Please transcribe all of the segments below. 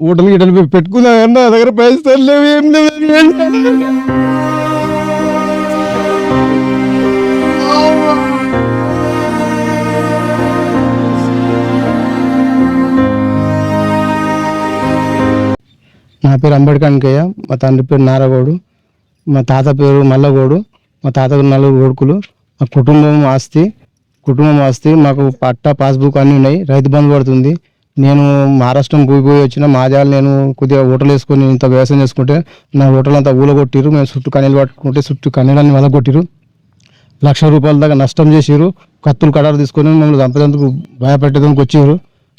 Hotel గిటల్ పెట్టుకున్నా కానీ నా దగ్గర పైసలు లేవు ఏం లేవు నా పేరు అంబేడ్కర్కయ్య మా తండ్రి పేరు నారగోడు మా తాత పేరు మల్లగోడు మా తాతకు నలుగురు కొడుకులు మా కుటుంబం ఆస్తి కుటుంబం ఆస్తి మాకు పట్టా పాస్బుక్ అన్నీ ఉన్నాయి రైతు బంధు పడుతుంది. నేను మహారాష్ట్రం పోయి పోయి వచ్చిన మాజాలు నేను కొద్దిగా హోటల్ వేసుకొని ఇంత వ్యవసాయం చేసుకుంటే నా హోటల్ అంతా ఊలగొట్టిరు మేము చుట్టూ కనీలు పట్టుకుంటే చుట్టూ కనీలన్నీ వలగొట్టిరు లక్ష రూపాయల దాకా నష్టం చేసిరు కత్తులు కడారు తీసుకొని మమ్మల్ని చంపేందుకు భయపెట్టేందుకు వచ్చారు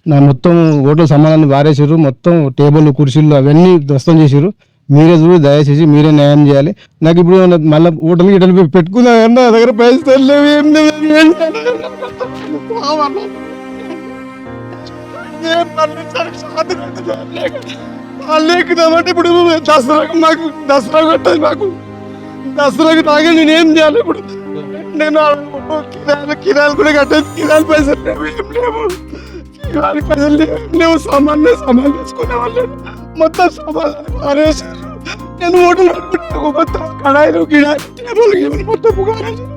నా మొత్తం ఓట్ల సంబంధాన్ని వారేసారు మొత్తం టేబుల్ కుర్చీలు అవన్నీ ధ్వస్తం చేసిరు మీరే చూసి దయచేసి మీరే న్యాయం చేయాలి. నాకు ఇప్పుడు మళ్ళీ హోటల్ గిటల్ పెట్టుకున్నా నా దగ్గర పైసలు లేవు ఏం లేవు. ఏం లేవు. ఏం పండించాలి? సాధన లేదు. వాళ్ళు లేకుదామంటే ఇప్పుడు దసరాకు మాకు దసరా కొట్టదు మాకు దసరాకు తాగే నేను ఏం చేయాలి ఇప్పుడు నేను ఆ కిరాలు కిరాలు కూడా కట్టేది కిరాలు పైసలు లేవు ఏం లేవు కిరాలు పైసలు లేవు ఏం లేవు సామాన్లు సామాన్లు తీసుకునే వాళ్ళు మొత్తం సామాన్లు పారేసారు నేను ఓట్లు పెట్టుకుంటాను మొత్తం కడాయిలు గిడాయిలు టేబుల్ గీబుల్ మొత్తం పుగారేసారు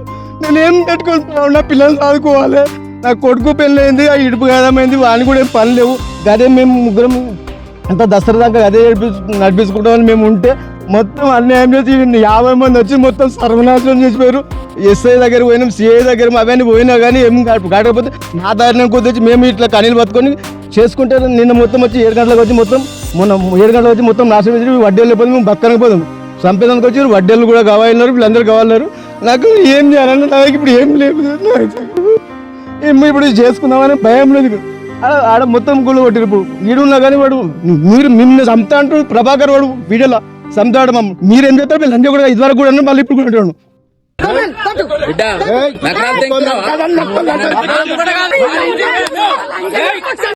నేను ఏం పెట్టుకుంటున్నాను నా పిల్లలు చదువుకోవాలి నా కొడుకు పెళ్ళైంది ఆ ఇడుపు గదమైంది వాడిని కూడా ఏం పని లేవు. అదే మేము ముగ్గురం అంత దసరా దాకా అదే నడిపించు నడిపించుకుంటామని మేము ఉంటే మొత్తం అన్యాయం చేసి యాభై మంది వచ్చి మొత్తం సర్వనాశనం చేసిపోయారు. ఎస్ఐ దగ్గర పోయినాం సిఐ దగ్గర అవన్నీ పోయినా కానీ ఏం కాకపోతే నా దారిని కొద్ది వచ్చి మేము ఇట్లా కనీలు పట్టుకొని చేసుకుంటే నిన్న మొత్తం వచ్చి ఏడు గంటలకు వచ్చి మొత్తం మొన్న ఏడు గంటలకు వచ్చి మొత్తం నాశనం చేసి వడ్డీలు లేకపోతే మేము బక్కనకు పోదాం. సంపేదానికి వచ్చి వడ్డీలు కూడా కావాలన్నారు వీళ్ళందరూ కావాలన్నారు. నాకు ఏం చేయాలన్నా నాకు ఇప్పుడు ఏం లేదు. ఇప్పుడు ఇది చేసుకుందామని భయం లేదు. ఆడ మొత్తం గుళ్ళు కొట్టిరు ఇప్పుడు. ఈడున్నా కానీ వాడు మీరు మిమ్మల్ని చంపుతా అంటూ ప్రభాకర్ వాడు వీడియోలో చంపుతాడు మమ్మల్ని. మీరేం చేస్తారు? మీరు లంజ కూడా ఇదివరకు కూడా మళ్ళీ ఇప్పుడు కూడా బిడ్డ తింటున్నావా?